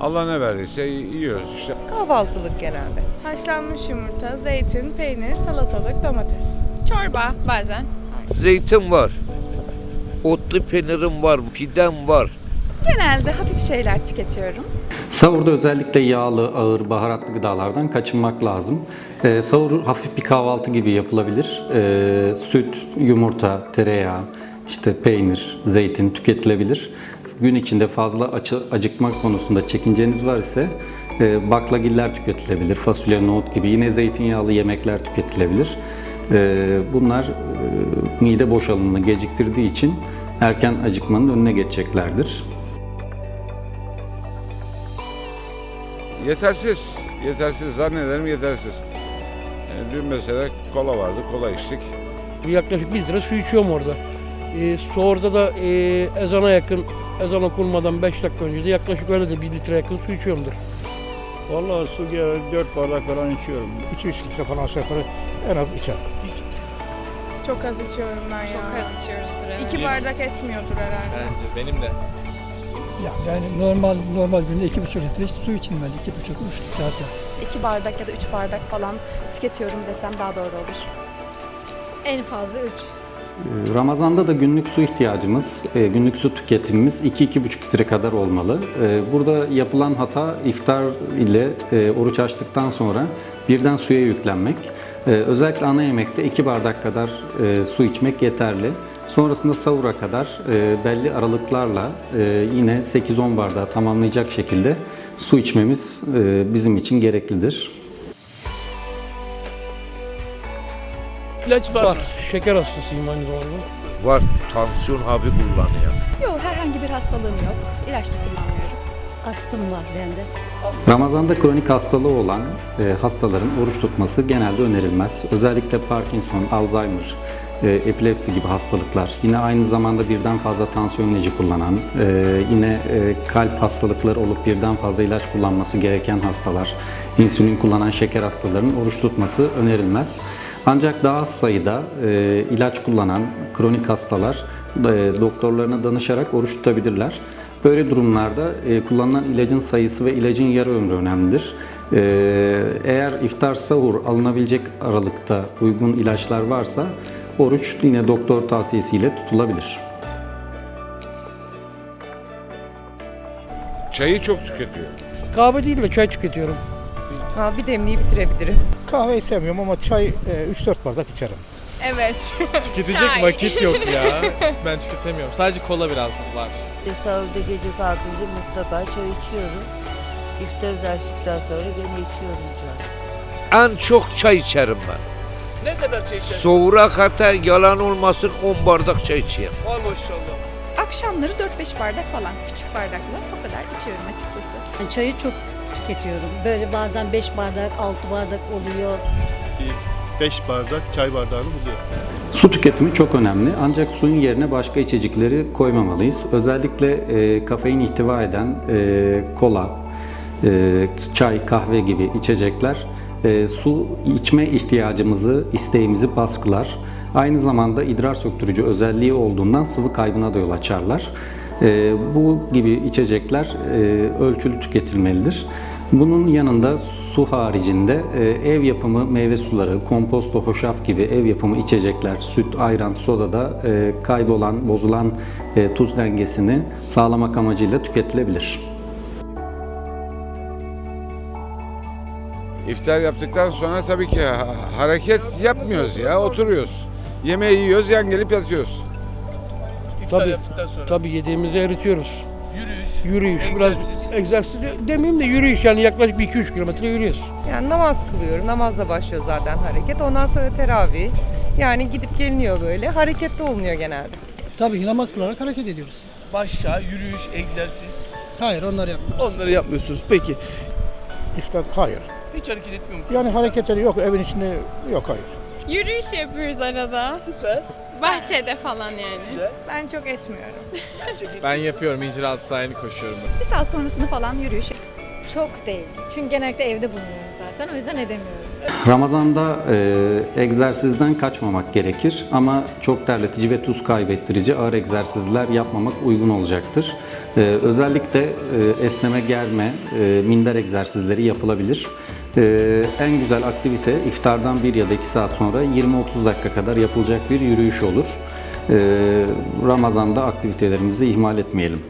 Allah ne verdiyse yiyoruz işte. Kahvaltılık genelde. Haşlanmış yumurta, zeytin, peynir, salatalık, domates. Çorba bazen. Zeytin var. Otlu peynirim var, pidem var. Genelde hafif şeyler tüketiyorum. Sahurda özellikle yağlı, ağır, baharatlı gıdalardan kaçınmak lazım. Ee, sahur hafif bir kahvaltı gibi yapılabilir. Ee, süt, yumurta, tereyağı, işte peynir, zeytin tüketilebilir. Gün içinde fazla açı, acıkma konusunda çekinceniz var ise e, baklagiller tüketilebilir. Fasulye, nohut gibi yine zeytinyağlı yemekler tüketilebilir. Ee, bunlar e, mide boşalımını geciktirdiği için erken acıkmanın önüne geçeceklerdir. Yetersiz. Yetersiz. Zannederim yetersiz. E, dün mesela kola vardı. Kola içtik. Yaklaşık 1 litre su içiyorum orada. Su orada da e, ezana yakın, ezan okunmadan 5 dakika önce de yaklaşık öyle de 1 litre yakın su içiyorumdur. Vallahi su gelir 4 bardak falan içiyorum. 2-3 litre falan aşağı yukarı en az içerim. Çok az içiyorum ben ya. Çok az içiyoruzdur evet. İki bardak etmiyordur herhalde. Bence benim de. Ya yani normal normal günde 2,5 litre su içilmeli. 2,5-3 litre hatta. İki bardak ya da üç bardak falan tüketiyorum desem daha doğru olur. En fazla üç. Ee, Ramazanda da günlük su ihtiyacımız, e, günlük su tüketimimiz 2-2,5 litre kadar olmalı. Ee, Burada yapılan hata iftar ile e, oruç açtıktan sonra birden suya yüklenmek. Ee, Özellikle ana yemekte 2 bardak kadar e, su içmek yeterli. Sonrasında sahura kadar belli aralıklarla yine 8-10 bardağı tamamlayacak şekilde su içmemiz bizim için gereklidir. İlaç var. Var. Şeker hastasıyım aynı zamanda. Var tansiyon hapı kullanıyor. Yok herhangi bir hastalığım yok. İlaç da kullanmıyorum. Astım var bende. Ramazanda kronik hastalığı olan e, hastaların oruç tutması genelde önerilmez. Özellikle Parkinson, Alzheimer, e, epilepsi gibi hastalıklar, yine aynı zamanda birden fazla tansiyon ilacı kullanan, e, yine e, kalp hastalıkları olup birden fazla ilaç kullanması gereken hastalar, insülin kullanan şeker hastalarının oruç tutması önerilmez. Ancak daha az sayıda e, ilaç kullanan kronik hastalar e, doktorlarına danışarak oruç tutabilirler. Böyle durumlarda e, kullanılan ilacın sayısı ve ilacın yarı ömrü önemlidir. E, eğer iftar sahur alınabilecek aralıkta uygun ilaçlar varsa oruç yine doktor tavsiyesiyle tutulabilir. Çayı çok tüketiyor. Kahve değil de çay tüketiyorum. Ha, bir demliği bitirebilirim. Kahveyi sevmiyorum ama çay e, 3-4 bardak içerim. Evet. Tüketecek vakit yok ya. Ben tüketemiyorum. Sadece kola biraz var. Sahurda gece kalkınca mutlaka çay içiyorum. İftarı da açtıktan sonra gene içiyorum çay. En çok çay içerim ben. Ne kadar çay içersin? Soğura kadar yalan olmasın 10 bardak çay içeyim. Var maşallah. Akşamları 4-5 bardak falan küçük bardakla o kadar içiyorum açıkçası. Çayı çok tüketiyorum. Böyle bazen 5 bardak, 6 bardak oluyor. 5 bardak çay bardağını buluyor. Su tüketimi çok önemli ancak suyun yerine başka içecekleri koymamalıyız. Özellikle e, kafein ihtiva eden e, kola, e, çay, kahve gibi içecekler e, su içme ihtiyacımızı, isteğimizi baskılar. Aynı zamanda idrar söktürücü özelliği olduğundan sıvı kaybına da yol açarlar. E, bu gibi içecekler e, ölçülü tüketilmelidir. Bunun yanında su haricinde e, ev yapımı meyve suları, komposto, hoşaf gibi ev yapımı içecekler, süt, ayran, soda da e, kaybolan, bozulan e, tuz dengesini sağlamak amacıyla tüketilebilir. İftar yaptıktan sonra tabii ki ha- hareket yapmıyoruz ya. Oturuyoruz. Yemeği yiyoruz, yan gelip yatıyoruz. İftar Tabii. yaptıktan sonra. Tabii yediğimizi eritiyoruz. Yürüyüş. Yürüyüş, biraz egzersiz. demeyeyim de yürüyüş yani yaklaşık bir 2-3 kilometre yürüyoruz. Yani namaz kılıyorum. Namazla başlıyor zaten hareket. Ondan sonra teravih. Yani gidip geliniyor böyle. Hareketli olunuyor genelde. Tabii ki namaz kılarak hareket ediyoruz. Başa, yürüyüş, egzersiz. Hayır onları yapmıyoruz. Onları yapmıyorsunuz. Peki. İftar hayır. Hiç hareket etmiyor musunuz? Yani hareketleri yok evin içinde yok hayır. Yürüyüş yapıyoruz arada. Süper. Bahçede falan yani. Ben çok etmiyorum. Ben yapıyorum. İncir altı sahilini koşuyorum ben. Bir saat sonrasını falan yürüyüş Çok değil. Çünkü genellikle evde bulunuyoruz zaten. O yüzden edemiyorum. Ramazanda e, egzersizden kaçmamak gerekir ama çok terletici ve tuz kaybettirici ağır egzersizler yapmamak uygun olacaktır. E, özellikle e, esneme, germe, e, minder egzersizleri yapılabilir. E, en güzel aktivite iftardan 1 ya da 2 saat sonra 20-30 dakika kadar yapılacak bir yürüyüş olur. E, Ramazanda aktivitelerimizi ihmal etmeyelim.